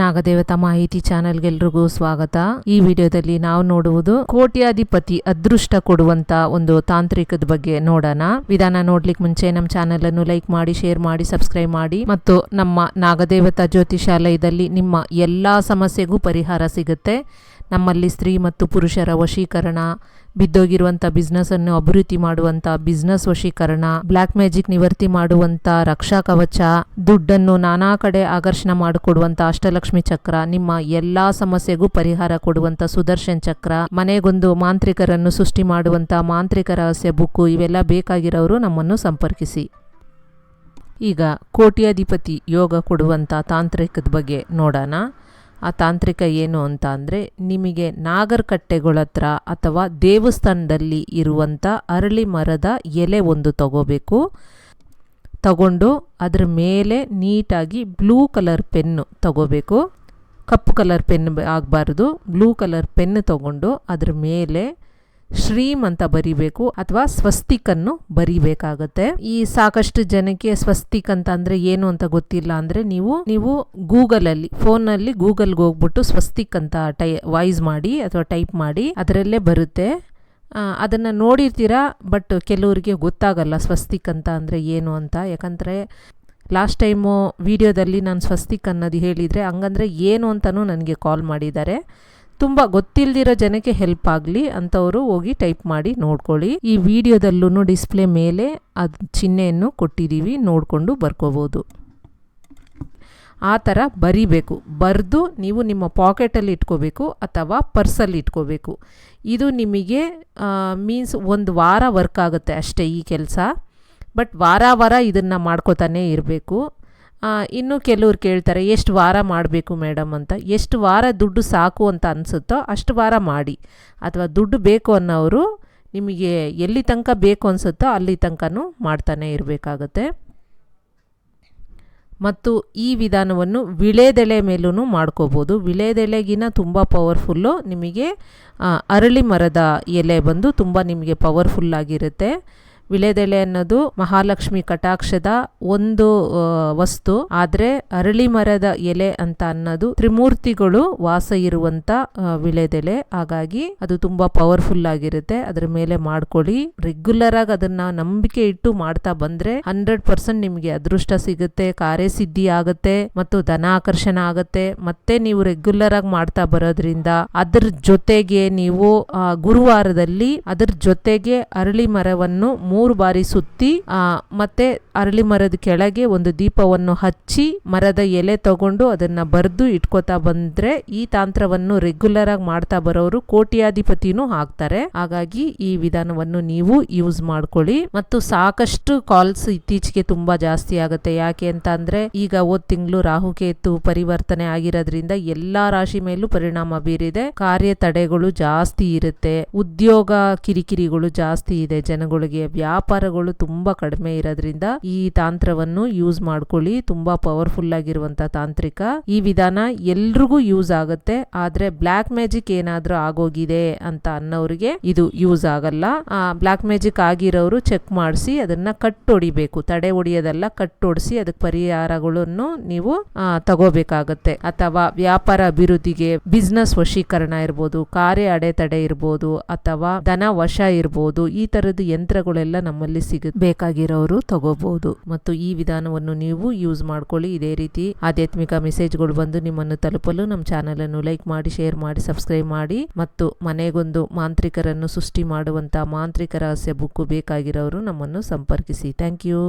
ನಾಗದೇವತಾ ಮಾಹಿತಿ ಚಾನೆಲ್ಗೆಲ್ರಿಗೂ ಸ್ವಾಗತ. ಈ ವಿಡಿಯೋದಲ್ಲಿ ನಾವು ನೋಡುವುದು ಕೋಟ್ಯಾಧಿಪತಿ ಅದೃಷ್ಟ ಕೊಡುವಂತ ಒಂದು ತಾಂತ್ರಿಕದ ಬಗ್ಗೆ ನೋಡೋಣ. ವಿಧಾನ ನೋಡ್ಲಿಕ್ಕೆ ಮುಂಚೆ ನಮ್ಮ ಚಾನೆಲ್ ಅನ್ನು ಲೈಕ್ ಮಾಡಿ ಶೇರ್ ಮಾಡಿ ಸಬ್ಸ್ಕ್ರೈಬ್ ಮಾಡಿ. ಮತ್ತು ನಮ್ಮ ನಾಗದೇವತಾ ಜ್ಯೋತಿಷಾಲಯದಲ್ಲಿ ನಿಮ್ಮ ಎಲ್ಲಾ ಸಮಸ್ಯೆಗೂ ಪರಿಹಾರ ಸಿಗುತ್ತೆ. ನಮ್ಮಲ್ಲಿ ಸ್ತ್ರೀ ಮತ್ತು ಪುರುಷರ ವಶೀಕರಣ ಬಿದ್ದೋಗಿರುವಂಥ ಬಿಸ್ನೆಸ್ಸನ್ನು ಅಭಿವೃದ್ಧಿ ಮಾಡುವಂಥ ಬಿಸ್ನೆಸ್ ವಶೀಕರಣ ಬ್ಲ್ಯಾಕ್ ಮ್ಯಾಜಿಕ್ ನಿವರ್ತಿ ಮಾಡುವಂಥ ರಕ್ಷಾ ಕವಚ, ದುಡ್ಡನ್ನು ನಾನಾ ಕಡೆ ಆಕರ್ಷಣೆ ಮಾಡಿಕೊಡುವಂಥ ಅಷ್ಟಲಕ್ಷ್ಮಿ ಚಕ್ರ, ನಿಮ್ಮ ಎಲ್ಲ ಸಮಸ್ಯೆಗೂ ಪರಿಹಾರ ಕೊಡುವಂಥ ಸುದರ್ಶನ್ ಚಕ್ರ, ಮನೆಗೊಂದು ಮಾಂತ್ರಿಕರನ್ನು ಸೃಷ್ಟಿ ಮಾಡುವಂಥ ಮಾಂತ್ರಿಕ ರಹಸ್ಯ ಬುಕ್ಕು, ಇವೆಲ್ಲ ಬೇಕಾಗಿರೋರು ನಮ್ಮನ್ನು ಸಂಪರ್ಕಿಸಿ. ಈಗ ಕೋಟ್ಯಾಧಿಪತಿ ಯೋಗ ಕೊಡುವಂಥ ತಾಂತ್ರಿಕದ ಬಗ್ಗೆ ನೋಡೋಣ. ಆ ತಾಂತ್ರಿಕ ಏನು ಅಂತ ಅಂದರೆ ನಿಮಗೆ ನಾಗರಕಟ್ಟೆಗಳ ಹತ್ರ ಅಥವಾ ದೇವಸ್ಥಾನದಲ್ಲಿ ಇರುವಂಥ ಅರಳಿ ಮರದ ಎಲೆ ಒಂದು ತಗೋಬೇಕು. ತಗೊಂಡು ಅದರ ಮೇಲೆ ನೀಟಾಗಿ ಬ್ಲೂ ಕಲರ್ ಪೆನ್ನು ತಗೋಬೇಕು. ಕಪ್ಪು ಕಲರ್ ಪೆನ್ ಆಗಬಾರ್ದು. ಬ್ಲೂ ಕಲರ್ ಪೆನ್ ತಗೊಂಡು ಅದರ ಮೇಲೆ ಶ್ರೀಮ್ ಅಂತ ಬರಿಬೇಕು ಅಥವಾ ಸ್ವಸ್ತಿಕನ್ನು ಬರಿಬೇಕಾಗತ್ತೆ. ಈ ಸಾಕಷ್ಟು ಜನಕ್ಕೆ ಸ್ವಸ್ತಿಕ್ ಅಂತ ಅಂದ್ರೆ ಏನು ಅಂತ ಗೊತ್ತಿಲ್ಲ ಅಂದ್ರೆ ನೀವು ನೀವು ಗೂಗಲ್ ಅಲ್ಲಿ ಫೋನ್ ಅಲ್ಲಿ ಗೂಗಲ್ಗೆ ಹೋಗ್ಬಿಟ್ಟು ಸ್ವಸ್ತಿಕ್ ಅಂತ ಟೈ, ವಾಯ್ಸ್ ಮಾಡಿ ಅಥವಾ ಟೈಪ್ ಮಾಡಿ ಅದರಲ್ಲೇ ಬರುತ್ತೆ. ಅದನ್ನು ನೋಡಿರ್ತೀರಾ, ಬಟ್ ಕೆಲವರಿಗೆ ಗೊತ್ತಾಗಲ್ಲ ಸ್ವಸ್ತಿಕ್ ಅಂತ ಅಂದರೆ ಏನು ಅಂತ. ಯಾಕಂದರೆ ಲಾಸ್ಟ್ ಟೈಮು ವಿಡಿಯೋದಲ್ಲಿ ನಾನು ಸ್ವಸ್ತಿಕ್ ಅನ್ನೋದು ಹೇಳಿದರೆ ಹಂಗಂದ್ರೆ ಏನು ಅಂತಲೂ ನನಗೆ ಕಾಲ್ ಮಾಡಿದ್ದಾರೆ. ತುಂಬ ಗೊತ್ತಿಲ್ದಿರೋ ಜನಕ್ಕೆ ಹೆಲ್ಪ್ ಆಗಲಿ ಅಂಥವರು ಹೋಗಿ ಟೈಪ್ ಮಾಡಿ ನೋಡ್ಕೊಳ್ಳಿ. ಈ ವಿಡಿಯೋದಲ್ಲೂ ಡಿಸ್ಪ್ಲೇ ಮೇಲೆ ಅದು ಚಿಹ್ನೆಯನ್ನು ಕೊಟ್ಟಿದ್ದೀವಿ ನೋಡಿಕೊಂಡು ಬರ್ಕೋಬೋದು. ಆ ಥರ ಬರಿಬೇಕು. ಬರೆದು ನೀವು ನಿಮ್ಮ ಪಾಕೆಟಲ್ಲಿ ಇಟ್ಕೋಬೇಕು ಅಥವಾ ಪರ್ಸಲ್ಲಿ ಇಟ್ಕೋಬೇಕು. ಇದು ನಿಮಗೆ ಮೀನ್ಸ್ ಒಂದು ವಾರ ವರ್ಕ್ ಆಗುತ್ತೆ ಅಷ್ಟೇ ಈ ಕೆಲಸ. ಬಟ್ ವಾರ ವಾರ ಇದನ್ನು ಮಾಡ್ಕೋತಾನೆ ಇರಬೇಕು. ಇನ್ನು ಕೆಲವ್ರು ಕೇಳ್ತಾರೆ, ಎಷ್ಟು ವಾರ ಮಾಡಬೇಕು ಮೇಡಮ್ ಅಂತ? ಎಷ್ಟು ವಾರ ದುಡ್ಡು ಸಾಕು ಅಂತ ಅನಿಸುತ್ತೋ ಅಷ್ಟು ವಾರ ಮಾಡಿ. ಅಥವಾ, ದುಡ್ಡು ಬೇಕು ಅನ್ನೋರು ನಿಮಗೆ ಎಲ್ಲಿ ತನಕ ಬೇಕು ಅನಿಸುತ್ತೋ ಅಲ್ಲಿ ತನಕನೂ ಮಾಡ್ತಾನೆ ಇರಬೇಕಾಗತ್ತೆ. ಮತ್ತು ಈ ವಿಧಾನವನ್ನು ವಿಳೆದೆಲೆ ಮೇಲೂ ಮಾಡ್ಕೋಬೋದು. ವಿಳೆದೆಲೆಗಿನ ತುಂಬ ಪವರ್ಫುಲ್ಲು ನಿಮಗೆ ಅರಳಿ ಮರದ ಎಲೆ ಬಂದು ತುಂಬ ನಿಮಗೆ ಪವರ್ಫುಲ್ಲಾಗಿರುತ್ತೆ ವಿಳೆದೆಲೆ ಅನ್ನೋದು ಮಹಾಲಕ್ಷ್ಮಿ ಕಟಾಕ್ಷದ ಒಂದು ವಸ್ತು. ಆದರೆ ಅರಳಿ ಮರದ ಎಲೆ ಅಂತ ಅನ್ನೋದು ತ್ರಿಮೂರ್ತಿಗಳು ವಾಸ ಇರುವಂತ ವಿಳೆದೆಲೆ ಹಾಗಾಗಿ ಅದು ತುಂಬಾ ಪವರ್ಫುಲ್ ಆಗಿರುತ್ತೆ. ಅದ್ರ ಮೇಲೆ ಮಾಡ್ಕೊಳ್ಳಿ. ರೆಗ್ಯುಲರ್ ಆಗಿ ಅದನ್ನ ನಂಬಿಕೆ ಇಟ್ಟು ಮಾಡ್ತಾ ಬಂದ್ರೆ ಹಂಡ್ರೆಡ್ ಪರ್ಸೆಂಟ್ ನಿಮಗೆ ಅದೃಷ್ಟ ಸಿಗುತ್ತೆ, ಕಾರ್ಯಸಿದ್ಧಿ ಆಗುತ್ತೆ, ಮತ್ತು ಧನ ಆಕರ್ಷಣೆ ಆಗುತ್ತೆ. ಮತ್ತೆ ನೀವು ರೆಗ್ಯುಲರ್ ಆಗಿ ಮಾಡ್ತಾ ಬರೋದ್ರಿಂದ ಅದ್ರ ಜೊತೆಗೆ ನೀವು ಗುರುವಾರದಲ್ಲಿ ಅದ್ರ ಜೊತೆಗೆ ಅರಳಿ ಮರವನ್ನು ಮೂರು ಬಾರಿ ಸುತ್ತಿ, ಆ, ಮತ್ತೆ ಅರಳಿ ಮರದ ಕೆಳಗೆ ಒಂದು ದೀಪವನ್ನು ಹಚ್ಚಿ, ಮರದ ಎಲೆ ತಗೊಂಡು ಅದನ್ನ ಬರೆದು ಇಟ್ಕೋತಾ ಬಂದ್ರೆ ಈ ತಾಂತ್ರವನ್ನು ರೆಗ್ಯುಲರ್ ಆಗಿ ಮಾಡ್ತಾ ಬರೋರು ಕೋಟ್ಯಾಧಿಪತಿನೂ ಹಾಕ್ತಾರೆ ಹಾಗಾಗಿ ಈ ವಿಧಾನವನ್ನು ನೀವು ಯೂಸ್ ಮಾಡ್ಕೊಳ್ಳಿ. ಮತ್ತು ಸಾಕಷ್ಟು ಕಾಲ್ಸ್ ಇತ್ತೀಚೆಗೆ ತುಂಬಾ ಜಾಸ್ತಿ ಆಗುತ್ತೆ. ಯಾಕೆ ಅಂತ ಅಂದ್ರೆ, ಈಗ ಓದ್ ತಿಂಗಳು ರಾಹುಕೇತು ಪರಿವರ್ತನೆ ಆಗಿರೋದ್ರಿಂದ ಎಲ್ಲಾ ರಾಶಿ ಮೇಲೂ ಪರಿಣಾಮ ಬೀರಿದೆ. ಕಾರ್ಯ ತಡೆಗಳು ಜಾಸ್ತಿ ಇರುತ್ತೆ. ಉದ್ಯೋಗ ಕಿರಿಕಿರಿಗಳು ಜಾಸ್ತಿ ಇದೆ ಜನಗಳಿಗೆ. ವ್ಯಾಪಾರಗಳು ತುಂಬಾ ಕಡಿಮೆ ಇರೋದ್ರಿಂದ ಈ ತಾಂತ್ರವನ್ನು ಯೂಸ್ ಮಾಡ್ಕೊಳ್ಳಿ. ತುಂಬಾ ಪವರ್ಫುಲ್ ಆಗಿರುವಂತ ತಾಂತ್ರಿಕ ಈ ವಿಧಾನ ಎಲ್ರಿಗೂ ಯೂಸ್ ಆಗುತ್ತೆ. ಆದ್ರೆ ಬ್ಲಾಕ್ ಮ್ಯಾಜಿಕ್ ಏನಾದ್ರೂ ಆಗೋಗಿದೆ ಅಂತ ಅನ್ನೋರಿಗೆ ಇದು ಯೂಸ್ ಆಗಲ್ಲ. ಬ್ಲಾಕ್ ಮ್ಯಾಜಿಕ್ ಆಗಿರೋರು ಚೆಕ್ ಮಾಡಿಸಿ ಅದನ್ನ ಕಟ್ಟೊಡಿಬೇಕು. ತಡೆ ಹೊಡಿಯೋದಲ್ಲ ಕಟ್ಟೊಡಿಸಿ ಅದಕ್ಕೆ ಪರಿಹಾರಗಳನ್ನು ನೀವು ತಗೋಬೇಕಾಗತ್ತೆ. ಅಥವಾ ವ್ಯಾಪಾರ ಅಭಿವೃದ್ಧಿಗೆ ಬಿಸ್ನೆಸ್ ವಶೀಕರಣ ಇರ್ಬೋದು, ಕಾರ್ಯ ಅಡೆತಡೆ ಇರ್ಬೋದು, ಅಥವಾ ಧನ ವಶ ಇರ್ಬೋದು, ಈ ತರದ ಯಂತ್ರಗಳೆಲ್ಲ ನಮ್ಮಲ್ಲಿ ಸಿಗ, ಬೇಕಾಗಿರೋರು ತಗೋಬಹುದು ಮತ್ತು ಈ ವಿಧಾನವನ್ನು ನೀವು ಯೂಸ್ ಮಾಡ್ಕೊಳ್ಳಿ. ಇದೇ ರೀತಿ ಆಧ್ಯಾತ್ಮಿಕ ಮೆಸೇಜ್ಗಳು ಬಂದು ನಿಮ್ಮನ್ನು ತಲುಪಲು ನಮ್ಮ ಚಾನೆಲ್ ಅನ್ನು ಲೈಕ್ ಮಾಡಿ ಶೇರ್ ಮಾಡಿ ಸಬ್ಸ್ಕ್ರೈಬ್ ಮಾಡಿ. ಮತ್ತು ಮನೆಗೊಂದು ಮಾಂತ್ರಿಕರನ್ನು ಸೃಷ್ಟಿ ಮಾಡುವಂತಹ ಮಾಂತ್ರಿಕ ರಹಸ್ಯ ಬುಕ್ ಬೇಕಾಗಿರೋರು ನಮ್ಮನ್ನು ಸಂಪರ್ಕಿಸಿ. Thank you